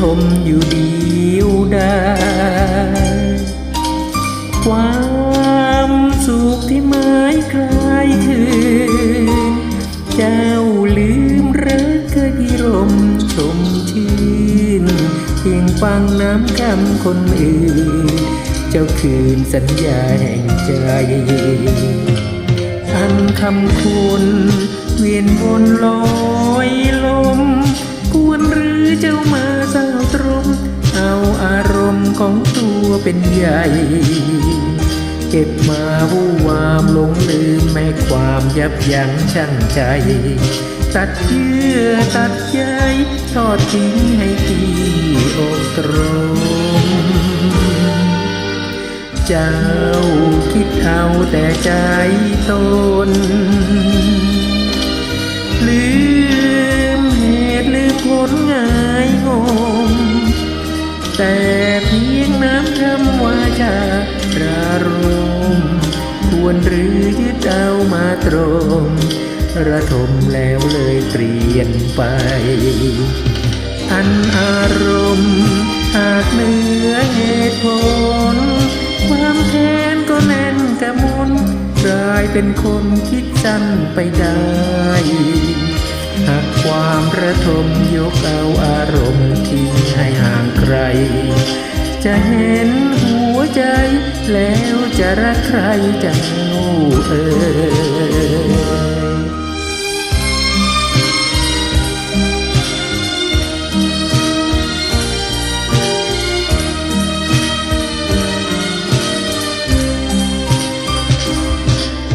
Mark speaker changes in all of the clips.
Speaker 1: ทมอยู่เดียวดายความสุขที่ไม้คลายคืนเจ้าลืมรักเคยพิรมชมชื่นเพียงฟังน้ำคำคนอื่น เจ้าคืนสัญญาแห่งใจอันคำคุณเวียนวนลอยลม ควรหรือเจ้ามา เศร้าตรมเอาอารมณ์ของตัวเป็นใหญ่เก็บมาวู่วามหลงลืมแม้ความยับยั้งชั่งใจ ตัดเยื่อตัดใยทอดทิ้งให้ที่อกตรมเจ้าคิดเอาแต่ใจตน แต่เพียงน้ำคำว่าจาระรมควรหรือยึดเอามาตรงระทมแล้วเลยเปลี่ยนไปอันอารมณ์หากเหนือเหตุผล ความแค้นก็แน่นกระมุนกลายเป็นคนคิดสั้นไปได้ หากความระทมยกเอาอารมณ์ จะเห็นหัวใจ แล้วจะรักใครเจ้าเอ่ย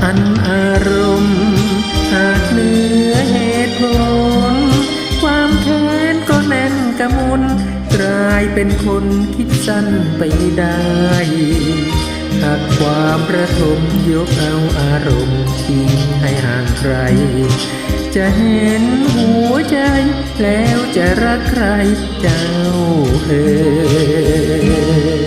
Speaker 1: อันอารมณ์หากเหนือเหตุผล ความแค้นก็แน่นกระมุน กลายเป็นคนคิดสั้นไปได้หากความประทมยกเอาอารมณ์ทิ้งให้ห่างใครจะเห็นหัวใจแล้วจะรักใครเจ้าเอ่ย